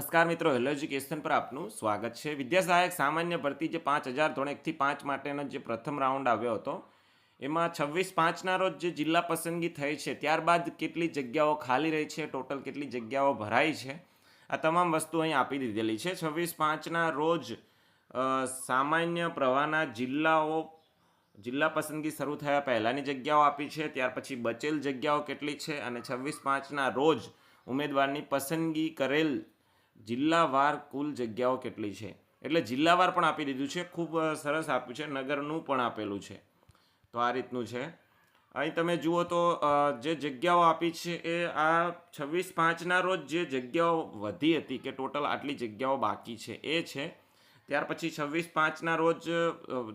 નમસ્કાર મિત્રો, hello education પર આપનું સ્વાગત છે. વિદ્યા સહાયક સામાન્ય ભરતી જે પાંચ હજાર ધોરણ એકથી પાંચ માટેનો જે પ્રથમ રાઉન્ડ આવ્યો હતો, એમાં છવ્વીસ પાંચના રોજ જે જિલ્લા પસંદગી થઈ છે, ત્યારબાદ કેટલી જગ્યાઓ ખાલી રહી છે, ટોટલ કેટલી જગ્યાઓ ભરાઈ છે, આ તમામ વસ્તુ અહીં આપી દીધેલી છે. છવ્વીસ પાંચના રોજ સામાન્ય પ્રવાહના જિલ્લાઓ, જિલ્લા પસંદગી શરૂ થયા, પહેલાંની જગ્યાઓ આપી છે, ત્યાર પછી બચેલ જગ્યાઓ કેટલી છે, અને છવ્વીસ પાંચના રોજ ઉમેદવારની પસંદગી કરેલ જિલ્લાવાર કુલ જગ્યાઓ કેટલી છે? એટલે જિલ્લાવાર પણ આપી દીધું છે, ખૂબ સરસ આપ્યું છે, નગરનું પણ આપેલું છે. તો આ રીતનું છે. અહીં તમે જુઓ તો જે જગ્યાઓ આપી છે એ આ છવ્વીસ પાંચના રોજ જે જગ્યાઓ વધી હતી કે ટોટલ આટલી જગ્યાઓ બાકી છે એ છે, ત્યાર પછી છવ્વીસ પાંચના રોજ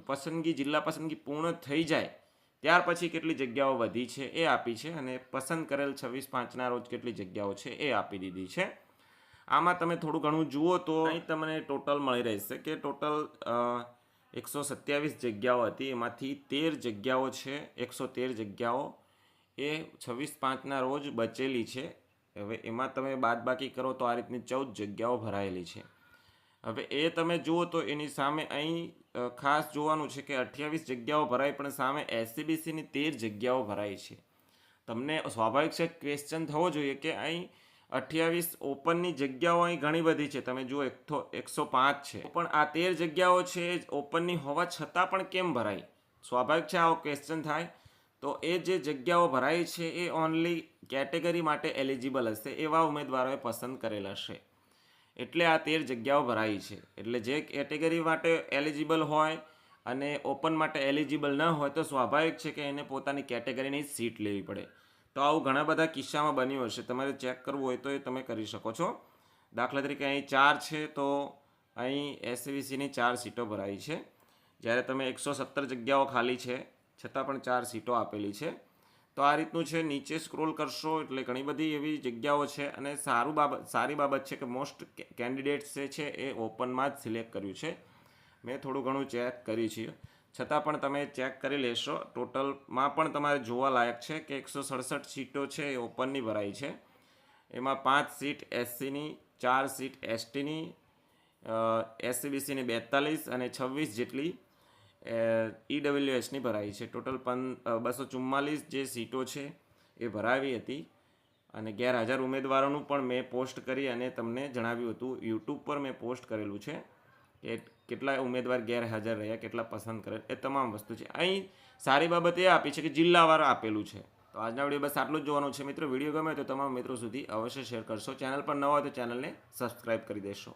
પસંદગી, જિલ્લા પસંદગી પૂર્ણ થઈ જાય, ત્યાર પછી કેટલી જગ્યાઓ વધી છે એ આપી છે અને પસંદ કરેલ છવ્વીસ પાંચના રોજ કેટલી જગ્યાઓ છે એ આપી દીધી છે. આમાં તમે થોડું ઘણું જુઓ તો અહીં તમને ટોટલ મળી રહેશે કે ટોટલ એકસો સત્યાવીસ જગ્યાઓ હતી. એમાંથી તેર જગ્યાઓ છે, એકસો તેર જગ્યાઓ એ છવ્વીસ પાંચના રોજ બચેલી છે. હવે એમાં તમે બાદબાકી કરો તો આ રીતની ચૌદ જગ્યાઓ ભરાયેલી છે. હવે એ તમે જુઓ તો એની સામે અહીં ખાસ જોવાનું છે કે અઠ્યાવીસ જગ્યાઓ ભરાઈ, પણ સામે એસસીબીસીની તેર જગ્યાઓ ભરાઈ છે. તમને સ્વાભાવિક છે ક્વેશ્ચન થવો જોઈએ કે અહીં અઠ્યાવીસ ઓપનની જગ્યાઓ અહીં ઘણી બધી છે. તમે જુઓ, એક એકસો પાંચ છે. પણ આ તેર જગ્યાઓ છે ઓપનની હોવા છતાં પણ કેમ ભરાય સ્વાભાવિક છે, આવો ક્વેશ્ચન થાય. તો એ જે જગ્યાઓ ભરાઈ છે એ ઓનલી કેટેગરી માટે એલિજિબલ હશે એવા ઉમેદવારોએ પસંદ કરેલ હશે એટલે આ તેર જગ્યાઓ ભરાઈ છે. એટલે જે કેટેગરી માટે એલિજિબલ હોય અને ઓપન માટે એલિજિબલ ન હોય તો સ્વાભાવિક છે કે એને પોતાની કેટેગરીની સીટ લેવી પડે. તો આવું ઘણા બધા કિસ્સામાં બન્યું હશે. તમારે ચેક કરવું હોય તો એ તમે કરી શકો છો. દાખલા તરીકે અહીં ચાર છે તો અહીં એસવીસીની ચાર સીટો ભરાઈ છે. જ્યારે તમે એકસો સત્તર જગ્યાઓ ખાલી છે, છતાં પણ ચાર સીટો આપેલી છે. તો આ રીતનું છે, નીચે સ્ક્રોલ કરશો એટલે ઘણી બધી એવી જગ્યાઓ છે અને સારું બાબત, સારી બાબત છે કે મોસ્ટ કેન્ડિડેટ્સ જે છે એ ઓપનમાં જ સિલેક્ટ કર્યું છે. મેં થોડું ઘણું ચેક કર્યું છે. છતાં પણ તમે ચેક કરી લેશો. ટોટલમાં પણ તમારે જોવા લાયક છે કે એકસો સડસઠ સીટો છે એ ઓપનની ભરાઈ છે. એમાં પાંચ સીટ એસસીની ચાર સીટ એસટીની એસસીબીસીની બેતાલીસ અને છવ્વીસ જેટલી ઈડબ્લ્યુએસની ભરાઈ છે. ટોટલ પન બસો ચુમ્માલીસ જે સીટો છે એ ભરાવી હતી અને ગેરહાજર ઉમેદવારોનું પણ મેં પોસ્ટ કરી અને તમને જણાવ્યું હતું. યુટ્યુબ પર મેં પોસ્ટ કરેલું છે. કે કેટલા ઉમેદવાર ગેરહાજર રહ્યા, કેટલા પસંદ કરે, એ તમામ વસ્તુ છે. અહીં સારી બાબત એ આપી છે કે જિલ્લાવાર આપેલું છે. તો આજના વીડિયો બસ આટલું જ જોવાનું છે મિત્રો. વીડિયો ગમે તો તમામ મિત્રો સુધી અવશ્ય શેર કરશો. ચેનલ પર ન હોય તો ચેનલને સબસ્ક્રાઈબ કરી દેશો.